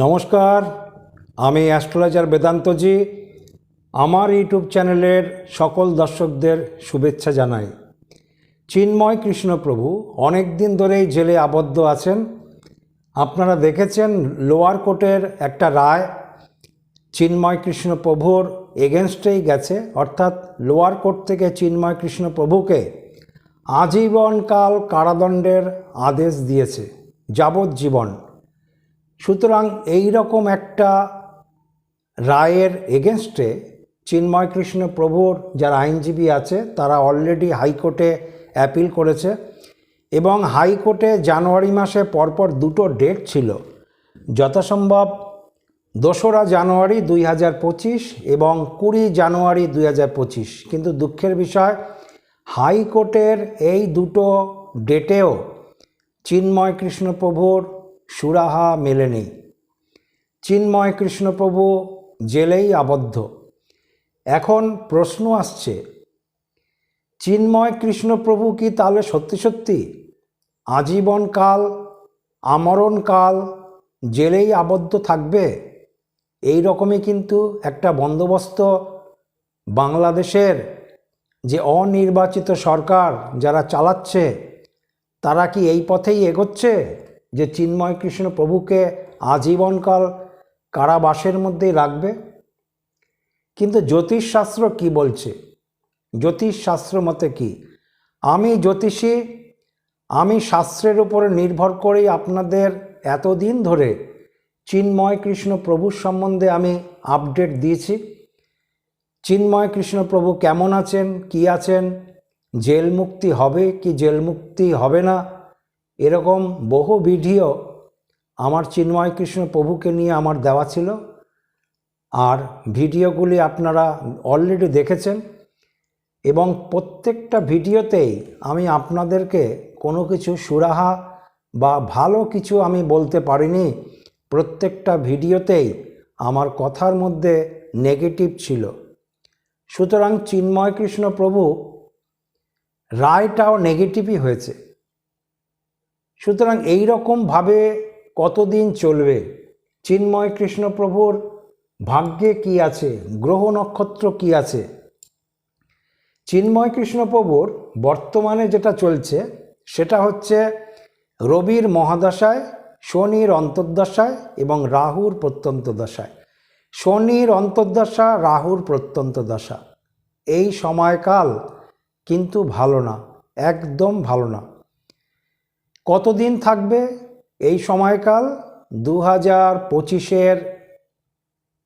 নমস্কার, আমি অ্যাস্ট্রোলজার বেদান্তজি আমার ইউটিউব চ্যানেলের সকল দর্শকদের শুভেচ্ছা জানাই। চিন্ময় কৃষ্ণপ্রভু অনেক দিন ধরেই জেলে আবদ্ধ আছেন। আপনারা দেখেছেন লোয়ার কোর্টের একটা রায়। চিন্ময় কৃষ্ণপ্রভুর এগেনস্টেই গেছে, অর্থাৎ লোয়ার কোর্ট থেকে চিন্ময় কৃষ্ণপ্রভুকে আজীবনকাল কারাদণ্ডের আদেশ দিয়েছে। যাবজ্জীবন সুতরাং এই রকম একটা রায়ের এগেনস্টে চিন্ময় কৃষ্ণ প্রভুর যারা আইনজীবী আছে, তারা অলরেডি হাইকোর্টে অ্যাপিল করেছে এবং হাইকোর্টে জানুয়ারি মাসে পরপর দুটো ডেট ছিল। যথাসম্ভব দোসরা জানুয়ারি দুই হাজার পঁচিশ এবং কুড়ি জানুয়ারি দুই হাজার পঁচিশ। কিন্তু দুঃখের বিষয় হাইকোর্টের এই দুটো ডেটেও চিন্ময় কৃষ্ণপ্রভুর সুরাহা মেলেনি চিন্ময় কৃষ্ণপ্রভু জেলেই আবদ্ধ। এখন প্রশ্ন আসছে, চিন্ময় কৃষ্ণপ্রভু কি তাহলে সত্যি সত্যি আজীবনকাল, আমরণকাল জেলেই আবদ্ধ থাকবে? এই রকমই কিন্তু একটা বন্দোবস্ত বাংলাদেশের যে অনির্বাচিত সরকার যারা চালাচ্ছে, তারা কি এই পথেই এগোচ্ছে? যে চিন্ময় কৃষ্ণ প্রভুকে আজীবনকাল কারাবাসের মধ্যেই রাখবে। কিন্তু জ্যোতিষশাস্ত্র কি বলছে? জ্যোতিষশাস্ত্র মতে কি? আমি জ্যোতিষী, আমি শাস্ত্রের উপরে নির্ভর করেই আপনাদের এতদিন ধরে চিন্ময় কৃষ্ণ প্রভুর সম্বন্ধে আমি আপডেট দিয়েছি। চিন্ময় কৃষ্ণ প্রভু কেমন আছেন? কি আছেন? জেল মুক্তি হবে কি জেল মুক্তি হবে না? এরকম বহু ভিডিও আমার চিন্ময় কৃষ্ণ প্রভুকে নিয়ে আমার দেওয়া ছিল। আর ভিডিওগুলি আপনারা অলরেডি দেখেছেন এবং প্রত্যেকটা ভিডিওতেই আমি আপনাদেরকে কোনো কিছু সুরাহা বা ভালো কিছু আমি বলতে পারিনি। প্রত্যেকটা ভিডিওতেই আমার কথার মধ্যে নেগেটিভ ছিল। সুতরাং চিন্ময় কৃষ্ণ প্রভু রায়টাও নেগেটিভই হয়েছে। সুতরাং এই রকমভাবে কতদিন চলবে? চিন্ময় কৃষ্ণপ্রভুর ভাগ্যে কি আছে? গ্রহ নক্ষত্র কি আছে? চিন্ময় কৃষ্ণপ্রভুর বর্তমানে যেটা চলছে, সেটা হচ্ছে রবির মহাদশায়, শনির অন্তর্দশায় এবং রাহুর প্রত্যন্ত দশায়। শনির অন্তর্দশা, রাহুর প্রত্যন্ত দশা। এই সময়কাল কিন্তু ভালো না, একদম ভালো না। কতদিন থাকবে এই সময়কাল? দু হাজার পঁচিশের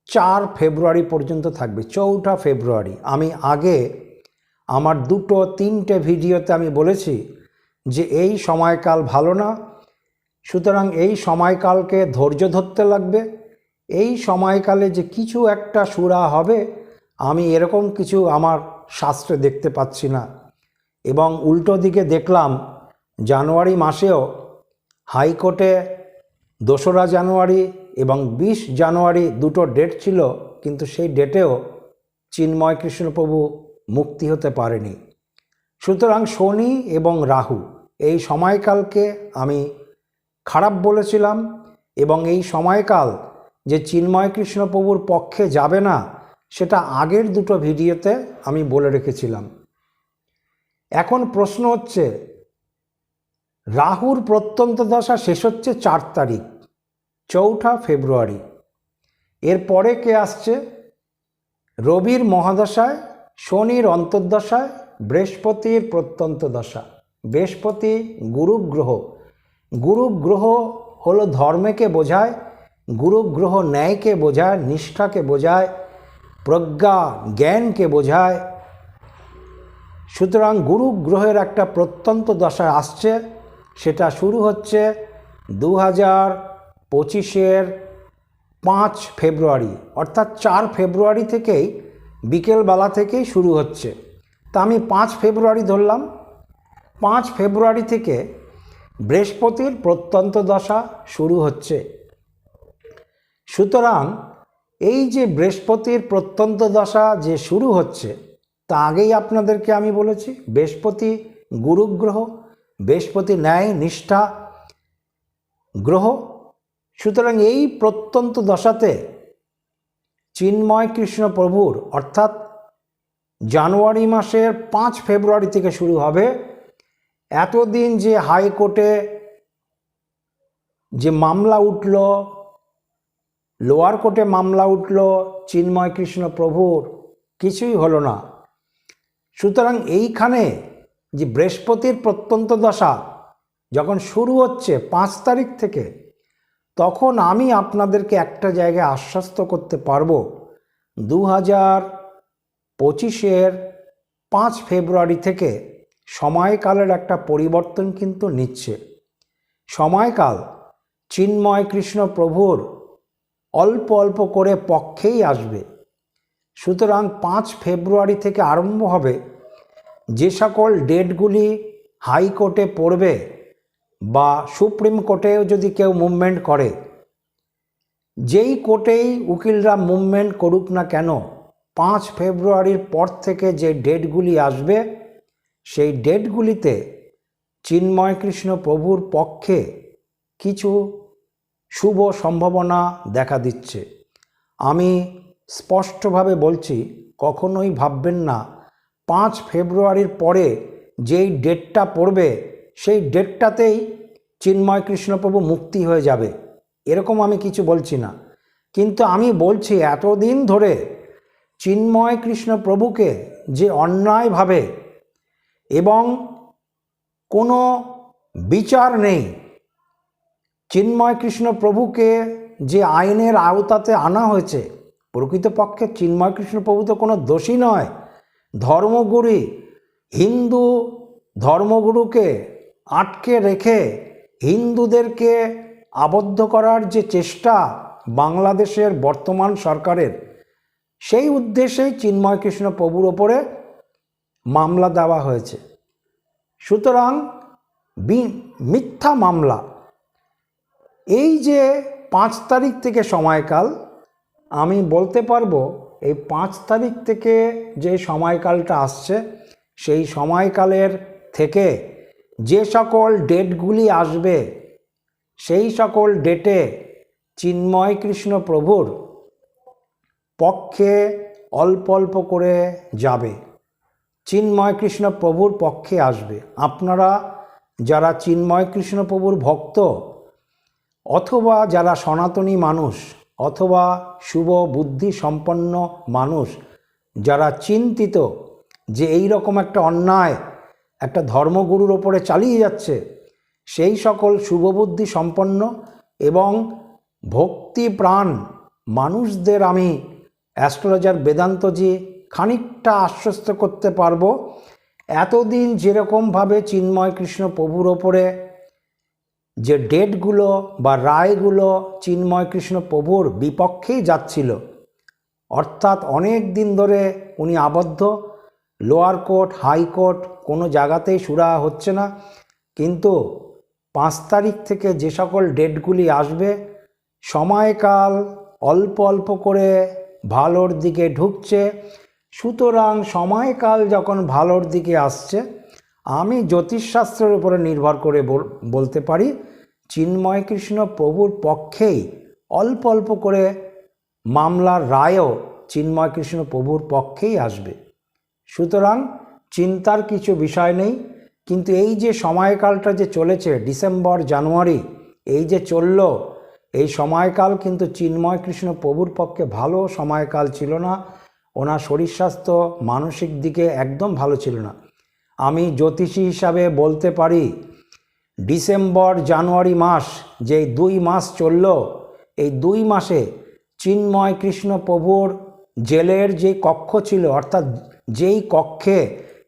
চার ফেব্রুয়ারি পর্যন্ত থাকবে, চৌঠা ফেব্রুয়ারি। আমি আগে আমার দুটো তিনটে ভিডিওতে আমি বলেছি যে এই সময়কাল ভালো না, সুতরাং এই সময়কালকে ধৈর্য ধরতে লাগবে। এই সময়কালে যে কিছু একটা সুরা হবে, আমি এরকম কিছু আমার শাস্ত্রে দেখতে পাচ্ছি না। এবং উল্টো দিকে দেখলাম জানুয়ারি মাসেও হাইকোর্টে দোসরা জানুয়ারি এবং বিশ জানুয়ারি দুটো ডেট ছিল, কিন্তু সেই ডেটেও চিন্ময় কৃষ্ণপ্রভু মুক্তি হতে পারেনি। সুতরাং শনি এবং রাহু, এই সময়কালকে আমি খারাপ বলেছিলাম এবং এই সময়কাল যে চিন্ময় কৃষ্ণপ্রভুর পক্ষে যাবে না, সেটা আগের দুটো ভিডিওতে আমি বলে রেখেছিলাম। এখন প্রশ্ন হচ্ছে রাহুর প্রত্যন্ত দশা শেষ হচ্ছে চার তারিখ, চৌঠা ফেব্রুয়ারি। এরপরে কে আসছে? রবির মহাদশায়, শনির অন্তর্দশায়, বৃহস্পতির প্রত্যন্ত দশা। বৃহস্পতি গুরু গ্রহ গুরু গ্রহ হলো ধর্মকে বোঝায় গুরু গ্রহ ন্যায়কে বোঝায়, নিষ্ঠাকে বোঝায়, প্রজ্ঞা জ্ঞানকে বোঝায়। সুতরাং গুরু গ্রহের একটা প্রত্যন্ত দশা আসছে। সেটা শুরু হচ্ছে দু হাজার পঁচিশের পাঁচ ফেব্রুয়ারি, অর্থাৎ চার ফেব্রুয়ারি থেকেই, বিকেলবেলা থেকেই শুরু হচ্ছে। তা আমি পাঁচ ফেব্রুয়ারি ধরলাম। পাঁচ ফেব্রুয়ারি থেকে বৃহস্পতির প্রত্যন্ত দশা শুরু হচ্ছে। সুতরাং, এই যে বৃহস্পতির প্রত্যন্ত দশা যে শুরু হচ্ছে, তা আগেই আপনাদেরকে আমি বলেছি, বৃহস্পতি গুরুগ্রহ বৃহস্পতি, ন্যায়, নিষ্ঠা, গ্রহ। সুতরাং এই প্রত্যন্ত দশাতে চিন্ময় কৃষ্ণ প্রভুর, অর্থাৎ জানুয়ারি মাসের পাঁচ ফেব্রুয়ারি থেকে শুরু হবে, এতদিন যে হাইকোর্টে যে মামলা উঠল, লোয়ার কোর্টে মামলা উঠল চিন্ময় কৃষ্ণ প্রভুর, কিছুই হলো না। সুতরাং এইখানে যে বৃহস্পতির প্রত্যন্ত দশা যখন শুরু হচ্ছে পাঁচ তারিখ থেকে, তখন আমি আপনাদেরকে একটা জায়গায় আশ্বস্ত করতে পারব। দু হাজার পঁচিশের পাঁচ ফেব্রুয়ারি থেকে সময়কালের একটা পরিবর্তন কিন্তু নিচ্ছে। সময়কাল চিন্ময় কৃষ্ণ প্রভুর অল্প অল্প করে পক্ষেই আসবে। সুতরাং পাঁচ ফেব্রুয়ারি থেকে আরম্ভ হবে যে সকল ডেটগুলি হাইকোর্টে পড়বে বা সুপ্রিম কোর্টেও যদি কেউ মুভমেন্ট করে, যেই কোর্টেই উকিলরা মুভমেন্ট করুক না কেন, পাঁচ ফেব্রুয়ারির পর থেকে যে ডেটগুলি আসবে, সেই ডেটগুলিতে চিন্ময় কৃষ্ণ প্রভুর পক্ষে কিছু শুভ সম্ভাবনা দেখা দিচ্ছে। আমি স্পষ্টভাবে বলছি, কখনোই ভাববেন না পাঁচ ফেব্রুয়ারির পরে যেই ডেটটা পড়বে, সেই ডেটটাতেই চিন্ময় কৃষ্ণপ্রভু মুক্তি হয়ে যাবে। এরকম আমি কিছু বলছি না। কিন্তু আমি বলছি, এতদিন ধরে চিন্ময় কৃষ্ণ প্রভুকে যে অন্যায়ভাবে এবং কোনো বিচার নেই, চিন্ময় কৃষ্ণ প্রভুকে যে আইনের আওতাতে আনা হয়েছে, প্রকৃতপক্ষে চিন্ময় কৃষ্ণ প্রভু তো কোনো দোষী নয়। ধর্মগুরু হিন্দু ধর্মগুরুকে আটকে রেখে হিন্দুদেরকে আবদ্ধ করার যে চেষ্টা বাংলাদেশের বর্তমান সরকারের, সেই উদ্দেশ্যেই চিন্ময় কৃষ্ণ প্রভুর ওপরে মামলা দেওয়া হয়েছে। সুতরাং মিথ্যা মামলা। এই যে পাঁচ তারিখ থেকে সময়কাল, আমি বলতে পারব এই পাঁচ তারিখ থেকে যে সময়কালটা আসছে, সেই সময়কালের থেকে যে সকল ডেটগুলি আসবে, সেই সকল ডেটে চিন্ময় কৃষ্ণ প্রভুর পক্ষে অল্প অল্প করে যাবে। চিন্ময় কৃষ্ণ প্রভুর পক্ষে আসবে। আপনারা যারা চিন্ময় কৃষ্ণ প্রভুর ভক্ত অথবা যারা সনাতনী মানুষ অথবা শুভ বুদ্ধি সম্পন্ন মানুষ যারা চিন্তিত যে এই রকম একটা অন্যায় একটা ধর্মগুরুর ওপরে চালিয়ে যাচ্ছে, সেই সকল শুভবুদ্ধি সম্পন্ন এবং ভক্তি প্রাণ মানুষদের আমি অ্যাস্ট্রোলজার বেদান্তজি খানিকটা আশ্বস্ত করতে পারব, এতদিন যেরকমভাবে চিন্ময় কৃষ্ণ প্রভুর ওপরে যে ডেটগুলো বা রায়গুলো চিন্ময় কৃষ্ণ প্রভুর বিপক্ষেই যাচ্ছিল, অর্থাৎ অনেক দিন ধরে উনি আবদ্ধ, লোয়ার কোর্ট হাইকোর্ট কোনো জায়গাতেই সুরা হচ্ছে না, কিন্তু পাঁচ তারিখ থেকে যে সকল ডেটগুলি আসবে, সময়কাল অল্প অল্প করে ভালোর দিকে ঢুকছে, সুতরাং সময়কাল যখন ভালোর দিকে আসছে আমি জ্যোতিষশাস্ত্রের উপরে নির্ভর করে বল- বলতে পারি, চিন্ময় কৃষ্ণ প্রভুর পক্ষেই অল্প অল্প করে মামলার রায়ও চিন্ময় কৃষ্ণ প্রভুর পক্ষেই আসবে। সুতরাং চিন্তার কিছু বিষয় নেই, কিন্তু এই যে সময়কালটা যে চলেছে, ডিসেম্বর, জানুয়ারি, এই যে চলল, এই সময়কাল কিন্তু চিন্ময় কৃষ্ণ প্রভুর পক্ষে ভালো সময়কাল ছিল না, ওনার শরীর স্বাস্থ্য মানসিক দিকে একদম ভালো ছিল না। আমি জ্যোতিষী হিসাবে বলতে পারি, ডিসেম্বর, জানুয়ারি মাস যে দুই মাস চলল, এই দুই মাসে চিন্ময় কৃষ্ণ প্রভুর জেলের যে কক্ষ ছিল, অর্থাৎ যেই কক্ষে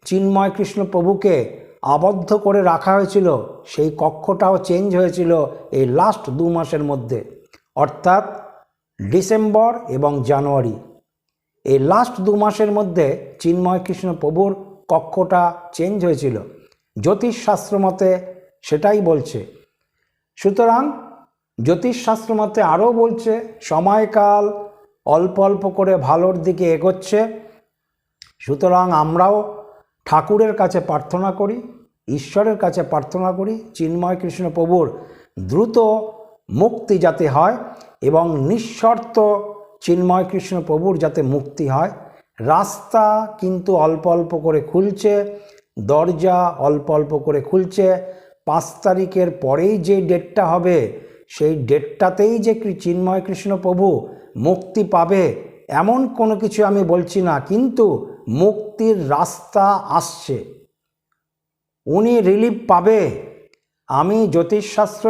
চিন্ময় কৃষ্ণ প্রভুকে আবদ্ধ করে রাখা হয়েছিল, সেই কক্ষটাও চেঞ্জ হয়েছিল এই লাস্ট দু মাসের মধ্যে, অর্থাৎ ডিসেম্বর এবং জানুয়ারি। এই লাস্ট দু মাসের মধ্যে চিন্ময় কৃষ্ণ প্রভুর কক্ষটা চেঞ্জ হয়েছিল। জ্যোতিষশাস্ত্র মতে সেটাই বলছে। সুতরাং জ্যোতিষশাস্ত্র মতে আরও বলছে, সময়কাল অল্প অল্প করে ভালোর দিকে এগোচ্ছে। সুতরাং আমরাও ঠাকুরের কাছে প্রার্থনা করি, ঈশ্বরের কাছে প্রার্থনা করি, চিন্ময় কৃষ্ণ প্রভুর দ্রুত মুক্তি যাতে হয় এবং নিঃশর্ত চিন্ময় কৃষ্ণ প্রভুর যাতে মুক্তি হয়। রাস্তা কিন্তু অল্প অল্প করে খুলছে, দরজা অল্প অল্প করে খুলছে। পাঁচ তারিখের পরেই যে ডেটটা হবে, সেই ডেটটাতেই যে চিন্ময় কৃষ্ণ প্রভু মুক্তি পাবে, এমন কোনো কিছু আমি বলছি না, কিন্তু মুক্তির রাস্তা আসছে। উনি রিলিফ পাবে। আমি জ্যোতিষশাস্ত্র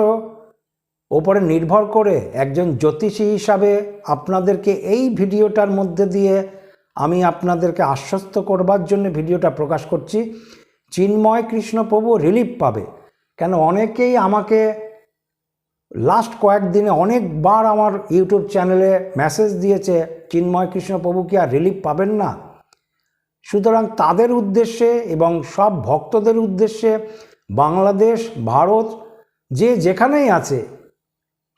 ওপরে নির্ভর করে একজন জ্যোতিষী হিসাবে আপনাদেরকে এই ভিডিওটার মধ্যে দিয়ে আমি আপনাদেরকে আশ্বস্ত করবার জন্য ভিডিওটা প্রকাশ করছি। চিন্ময় কৃষ্ণপ্রভু রিলিফ পাবে। কেন অনেকেই আমাকে লাস্ট কয়েকদিনে অনেকবার আমার ইউটিউব চ্যানেলে মেসেজ দিয়েছে, চিন্ময় কৃষ্ণপ্রভু কি আর রিলিফ পাবেন না? সুতরাং তাদের উদ্দেশ্যে এবং সব ভক্তদের উদ্দেশ্যে বাংলাদেশ, ভারত, যে যেখানেই আছে,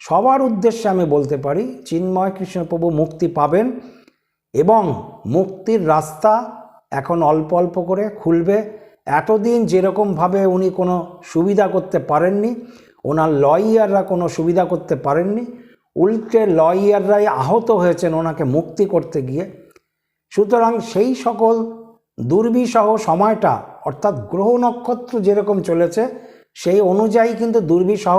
সবার উদ্দেশ্যে আমি বলতে পারি, চিন্ময় কৃষ্ণপ্রভু মুক্তি পাবেন। এবং মুক্তির রাস্তা এখন অল্প অল্প করে খুলবে। এতদিন যেরকমভাবে উনি কোনো সুবিধা করতে পারেননি, ওনার লয়াররা কোনো সুবিধা করতে পারেননি, উল্টে লয়াররাই আহত হয়েছেন ওনাকে মুক্তি করতে গিয়ে। সুতরাং সেই সকল দুর্বিসহ সময়টা, অর্থাৎ গ্রহ নক্ষত্র যেরকম চলেছে, সেই অনুযায়ী কিন্তু দুর্বিসহ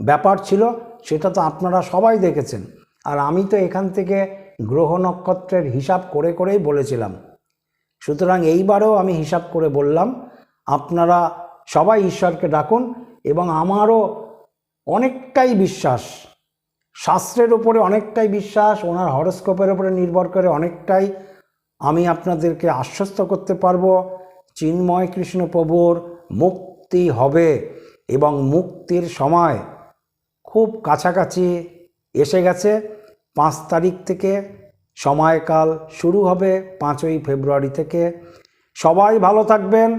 ব্যাপার ছিল, সেটা তো আপনারা সবাই দেখেছেন। আর আমি তো এখান থেকে গ্রহ নক্ষত্রের হিসাব করে করেই বলেছিলাম। সুতরাং এইবারও আমি হিসাব করে বললাম, আপনারা সবাই ঈশ্বরকে ডাকুন এবং আমারও অনেকটাই বিশ্বাস, শাস্ত্রের উপরে অনেকটাই বিশ্বাস, ওনার হরস্কোপের উপরে নির্ভর করে অনেকটাই আমি আপনাদেরকে আশ্বস্ত করতে পারব, চিন্ময় কৃষ্ণ প্রভুর মুক্তি হবে এবং মুক্তির সময় খুব কাছাকাছি এসে গেছে। পাঁচ তারিখ থেকে সময়কাল শুরু হবে পাঁচই ফেব্রুয়ারি থেকে। সবাই ভালো থাকবেন।